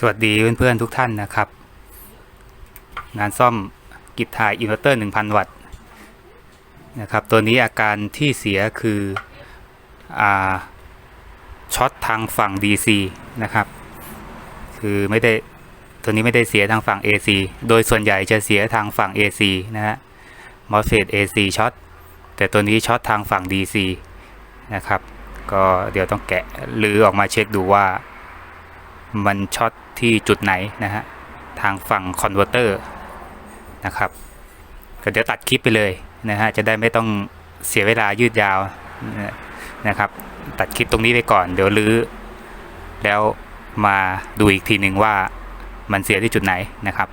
สวัสดีเพื่อนๆทุกท่านนะครับ งานซ่อมกิจถ่ายอินเวอร์เตอร์ 1,000 วัตต์นะครับ ตัวนี้อาการที่เสียคืออช็อตทางฝั่ง DC นะครับ คือไม่ได้ตัวนี้ไม่ได้เสียทางฝั่ง AC โดยส่วนใหญ่จะเสียทางฝั่ง AC นะฮะมอสเฟต AC ช็อตแต่ตัวนี้ช็อตทางฝั่ง DC นะครับ ก็เดี๋ยวต้องแกะหรือออกมาเช็คดูว่ามันช็อต ที่จุดไหนนะฮะทางฝั่งคอนเวอร์เตอร์นะครับก็เดี๋ยวตัดคลิปไปเลยนะฮะจะได้ไม่ต้องเสียเวลายืดยาวนะครับ ตัดคลิปตรงนี้ไปก่อน เดี๋ยวลื้อแล้วมาดูอีกทีหนึ่งว่ามันเสียที่จุดไหนนะครับ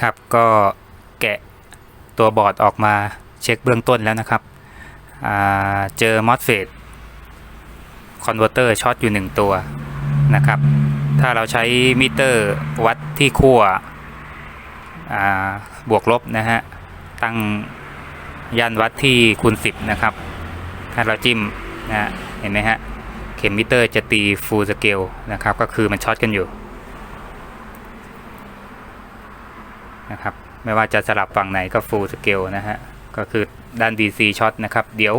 ครับ ก็แกะตัวบอร์ดออกมาเช็คเบื้องต้นแล้วนะครับ เจอ MOSFET คอนเวอร์เตอร์ช็อตอยู่ 1 ตัวนะครับ ถ้าเราใช้มิเตอร์วัดที่ขั้วบวกลบนะฮะ ตั้งยันวัดที่คูณ 10 นะครับ ถ้าเราจิ้มนะเห็นไหมฮะ เข็มมิเตอร์จะตีฟูลสเกลนะครับ ก็คือมันช็อตกันอยู่ นะครับ ไม่ว่าจะสลับฝั่งไหนก็ full scale นะฮะ ก็คือด้าน DC ช็อตนะครับ เดี๋ยว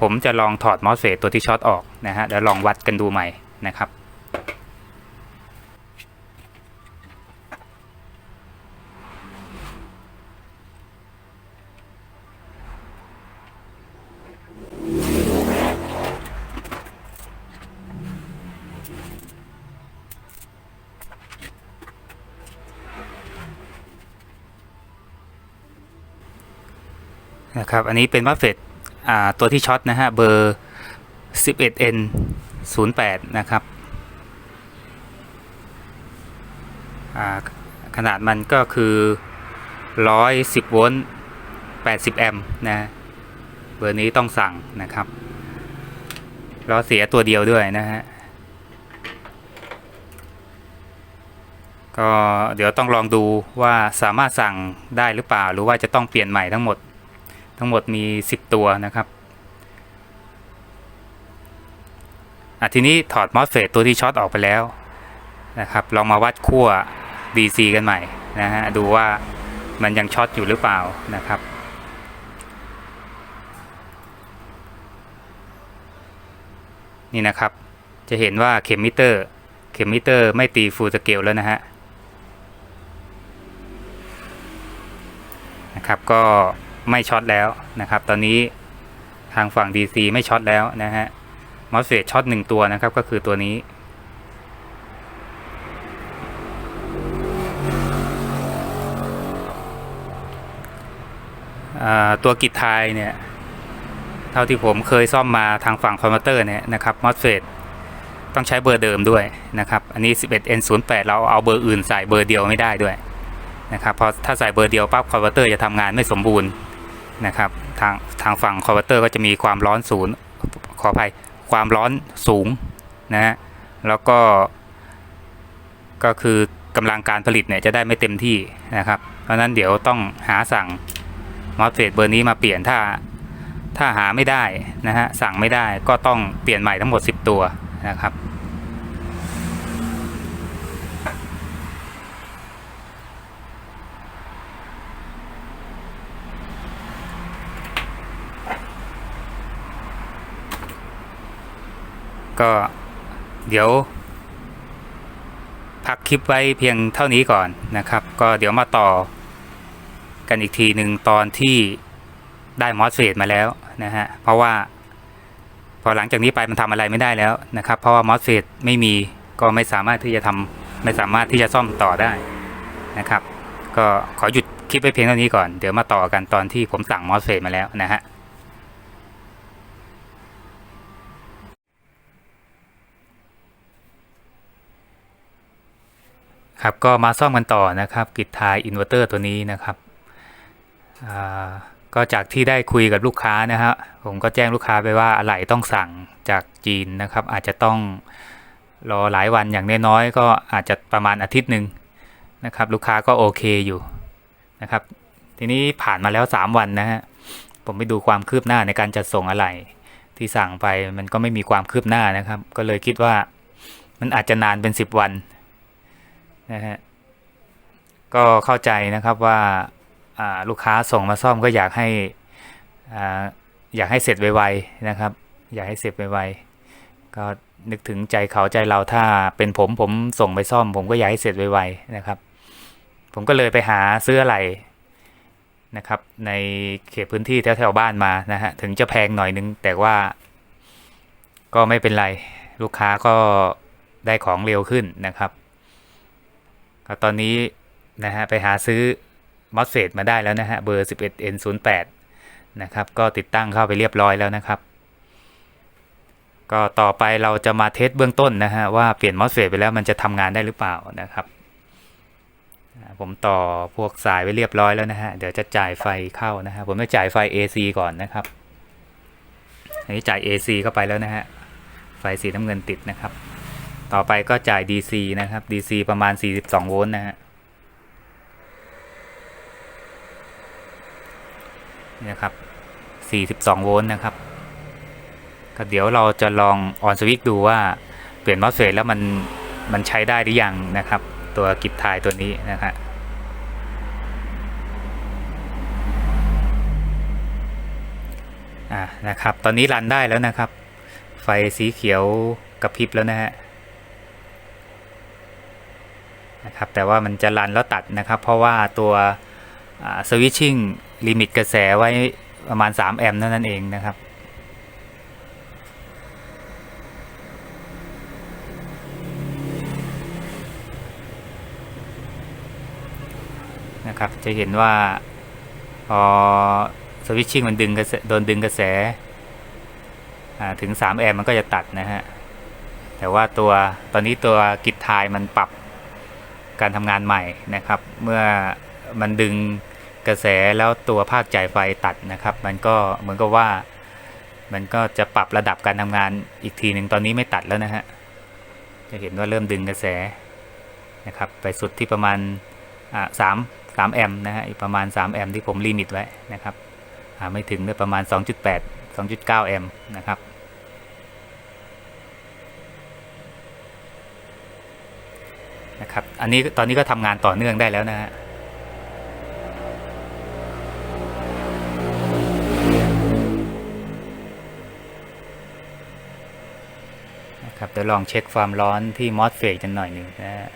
ผมจะลองถอดมอสเฟตตัวที่ช็อตออกนะฮะ แล้วลองวัดกันดูใหม่นะครับ นะครับอันนี้เป็น MOSFET อ่าตัวที่ช็อตนะฮะเบอร์ 11N 08 นะครับขนาดมันก็คือ 110 โวลต์ 80 แอมป์นะเบอร์นี้ต้องสั่งนะครับล้อเสียตัวเดียวด้วยนะฮะก็เดี๋ยวต้องลองดูว่าสามารถสั่งได้หรือเปล่า หรือว่าจะต้องเปลี่ยนใหม่ทั้งหมด ทั้งหมดมี 10 ตัวนะครับอะทีนี้ถอดมอสเฟตตัวที่ช็อตออกไปแล้วนะครับ ลองมาวัดขั้ว DC กันใหม่นะฮะ ดูว่ามันยังช็อตอยู่หรือเปล่านะครับ นี่นะครับ จะเห็นว่าเข็มมิเตอร์ เข็มมิเตอร์ไม่ตีฟูลสเกลแล้วนะฮะ นะครับก็ ไม่ช็อตแล้วนะครับ ตอนนี้ทางฝั่ง DC ไม่ช็อตแล้วนะฮะมอสเฟตช็อตหนึ่งตัวนะครับ ก็คือตัวนี้ ตัวกิจทายเนี่ย เท่าที่ผมเคยซ่อมมาทางฝั่งคอมพิวเตอร์เนี่ยนะครับมอสเฟตต้องใช้เบอร์เดิมด้วยนะครับ อันนี้ 11N08 เราเอาเบอร์อื่นใส่เบอร์เดียวไม่ได้ด้วยนะครับ เพราะถ้าใส่เบอร์เดียวปั๊บคอมพิวเตอร์จะทำงานไม่สมบูรณ์ นะครับทางทางฝั่งคอมพิวเตอร์ก็จะมีความร้อนศูนย์ขออภัยความร้อนสูงนะฮะแล้วก็ก็คือกำลังการผลิตเนี่ยจะได้ไม่เต็มที่นะครับ เพราะฉะนั้นเดี๋ยวต้องหาสั่งมอสเฟตเบอร์นี้มาเปลี่ยนถ้าถ้าหาไม่ได้นะฮะสั่งไม่ได้ก็ต้องเปลี่ยนใหม่ทั้งหมด 10 ตัวนะครับ ก็เดี๋ยว พักคลิปไว้เพียงเท่านี้ก่อนนะครับ ก็เดี๋ยวมาต่อกันอีกทีหนึ่งตอนที่ได้มอสเฟตมาแล้วนะฮะ เพราะว่า พอหลังจากนี้ไปมันทำอะไรไม่ได้แล้วนะครับ เพราะว่ามอสเฟตไม่มีก็ไม่สามารถที่จะทำไม่สามารถที่จะซ่อมต่อได้นะครับ ก็ขอหยุดคลิปไว้เพียงเท่านี้ก่อน เดี๋ยวมาต่อกันตอนที่ผมสั่งมอสเฟตมาแล้วนะฮะ ครับก็มาซ่อมกันต่อนะครับกิจทายอินเวอร์เตอร์ตัวนี้นะครับก็จากที่ได้คุยกับลูกค้านะฮะผมก็แจ้งลูกค้าไปว่าอะไหล่ต้องสั่งจากจีนนะครับ อาจจะต้องรอหลายวันอย่างน้อยๆก็อาจจะประมาณอาทิตย์หนึ่งนะครับ ลูกค้าก็โอเคอยู่นะครับ ทีนี้ผ่านมาแล้ว 3 วันนะฮะผมไปดูความคืบหน้าในการจัดส่งอะไหล่ที่สั่งไปมันก็ไม่มีความคืบหน้านะครับ ก็เลยคิดว่ามันอาจจะนานเป็น 10 วัน นะฮะก็เข้าใจนะครับว่าลูกค้าส่งมาซ่อมก็อยากให้ออยากให้เสร็จไวๆนะครับ อยากให้เสร็จไวๆก็นึกถึงใจเขาใจเราถ้าเป็นผมผมส่งไปซ่อม ผมก็อยากให้เสร็จไวๆนะครับ ผมก็เลยไปหาซื้ออะไรนะครับ ในเขตพื้นที่แถวๆบ้านมานะฮะถึงจะแพงหน่อยนึง แต่ว่า ก็ไม่เป็นไร ลูกค้าก็ได้ของเร็วขึ้นนะครับ ตอนนี้นะฮะไปหาซื้อมอสเฟตมาได้แล้วนะฮะเบอร์ 11N08 นะครับก็ติดตั้งเข้าไปเรียบร้อยแล้วนะครับ ก็ต่อไปเราจะมาเทสเบื้องต้นนะฮะว่าเปลี่ยนมอสเฟตไปแล้วมันจะทำงานได้หรือเปล่านะครับ ผมต่อพวกสายไว้เรียบร้อยแล้วนะฮะเดี๋ยวจะจ่ายไฟเข้านะฮะผมจะจ่ายไฟ AC ก่อนนะครับอันนี้จ่าย AC เข้าไปแล้วนะฮะไฟสีน้ำเงินติดนะครับ ต่อไปก็จ่าย DC นะครับ DC ประมาณ 42 โวลต์นะฮะนี่นะครับ42 โวลต์นะครับก็เดี๋ยวเราจะลองออนสวิตดูว่าเปลี่ยนมอสเฟตแล้วมันมันใช้ได้หรือยังนะครับ ตัวกิบทายตัวนี้นะฮะอ่านะครับ ตอนนี้รันได้แล้วนะครับ ไฟสีเขียวกระพริบแล้วนะฮะ นะครับแต่ว่ามันจะรันแล้วตัดนะครับ เพราะว่าตัวสวิตชิ่งลิมิตกระแสไว้ประมาณ 3 แอมป์เท่านั้นเองนะครับนะครับจะเห็นว่าพอสวิตชิ่งมันดึงกระแสโดนดึงกระแสถึง 3 แอมป์มันก็จะตัดนะฮะแต่ว่าตัวตอนนี้ตัวกิจทายมันปรับ การทำงานใหม่นะครับ เมื่อมันดึงกระแสแล้วตัวภาคจ่ายไฟตัดนะครับ มันก็เหมือนกับว่า มันก็จะปรับระดับการทำงานอีกทีหนึ่งตอนนี้ไม่ตัดแล้วนะฮะจะเห็นว่าเริ่มดึงกระแสนะครับ ไปสุดที่ประมาณอ่าสามสามแอมป์นะฮะอีกประมาณ 3 แอมป์ที่ผมลิมิตไว้นะครับอ่าไม่ถึงด้วยประมาณ 2.8 2.9 แอมป์นะครับ นะ ครับ อันนี้ตอนนี้ก็ทำงานต่อเนื่องได้แล้วนะฮะนะครับเดี๋ยวลองเช็คความร้อนที่มอสเฟกกันหน่อยหนึ่งนะฮะ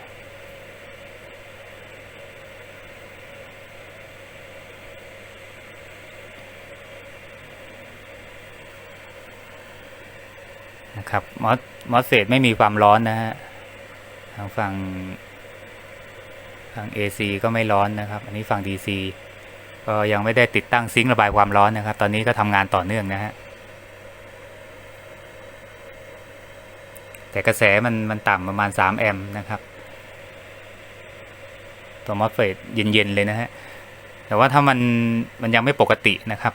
นะครับมอสมอสเฟกไม่มีความร้อนนะฮะ ทางฝั่งทาง AC ก็ไม่ร้อนนะครับ อันนี้ฝั่ง DC ก็ยังไม่ได้ติดตั้งซิงค์ระบายความร้อนนะครับ ตอนนี้ก็ทำงานต่อเนื่องนะฮะ แต่กระแสมันมันต่ำประมาณ 3 แอมป์นะครับ ตัวมอสเฟตเย็นๆเลยนะฮะ แต่ว่าถ้ามันมันยังไม่ปกตินะครับ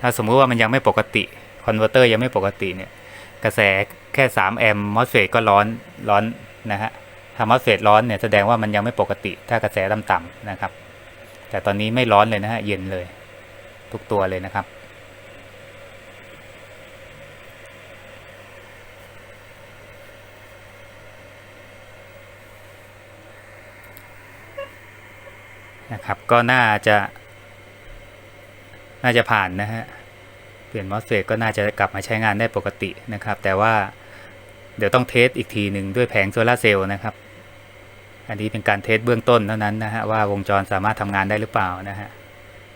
ถ้าสมมุติว่ามันยังไม่ปกติคอนเวอร์เตอร์ยังไม่ปกติเนี่ย กระแสแค่ 3 แอมป์มอสเฟตก็ร้อนร้อนนะฮะ ถ้ามอสเฟตร้อนเนี่ยแสดงว่ามันยังไม่ปกติ ถ้ากระแสต่ำๆนะครับ แต่ตอนนี้ไม่ร้อนเลยนะฮะเย็นเลย ทุกตัวเลยนะครับ นะครับ ก็น่าจะ น่าจะผ่านนะฮะเปลี่ยนมอสเฟตก็น่าจะกลับมาใช้งานได้ปกตินะครับ แต่ว่าเดี๋ยวต้องเทสอีกทีหนึ่งด้วยแผงโซลาร์เซลล์นะครับ อันนี้เป็นการเทสเบื้องต้นเท่านั้นนะฮะว่าวงจรสามารถทำงานได้หรือเปล่านะฮะ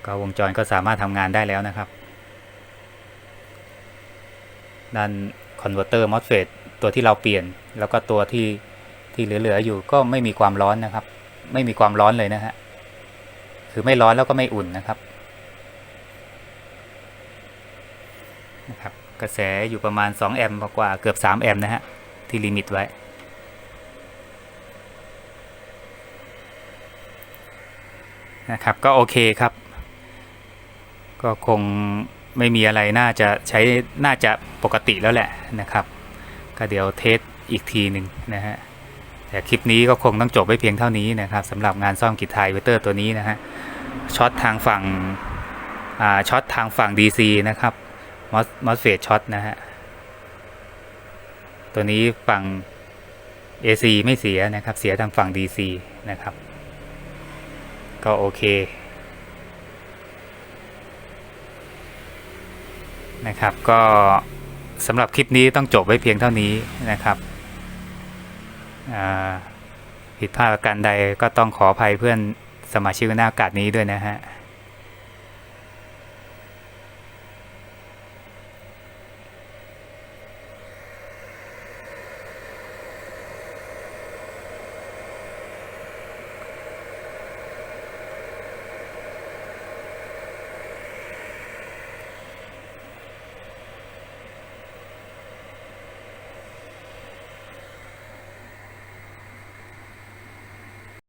ก็วงจรก็สามารถทำงานได้แล้วนะครับ ด้านคอนเวอร์เตอร์มอสเฟตตัวที่เราเปลี่ยน แล้วก็ตัวที่ที่เหลือๆอยู่ก็ไม่มีความร้อนนะครับ ไม่มีความร้อนเลยนะฮะคือไม่ร้อนแล้วก็ไม่อุ่นนะครับนะครับ กระแสอยู่ประมาณ 2 แอมป์กว่าเกือบ 3 แอมป์นะฮะที่ลิมิตไว้ นะครับ ก็โอเคครับ ก็คงไม่มีอะไรน่าจะใช้น่าจะปกติแล้วแหละนะครับ ก็เดี๋ยวเทสอีกทีหนึ่งนะฮะแต่คลิปนี้ก็คงต้องจบไว้เพียงเท่านี้นะครับสำหรับงานซ่อมกิจทายเวเตอร์ตัวนี้นะฮะช็อตทางฝั่งช็อตทางฝั่ง DC นะครับมอสมอสเฟตช็อตนะฮะตัวนี้ฝั่ง AC ไม่เสียนะครับ เสียทางฝั่ง DC นะครับ ก็โอเคนะครับก็สำหรับคลิปนี้ต้องจบไว้เพียงเท่านี้นะครับผิดพลาดประการใดก็ต้องขออภัยเพื่อนสมาชิกหน้าอากาศนี้ด้วยนะฮะ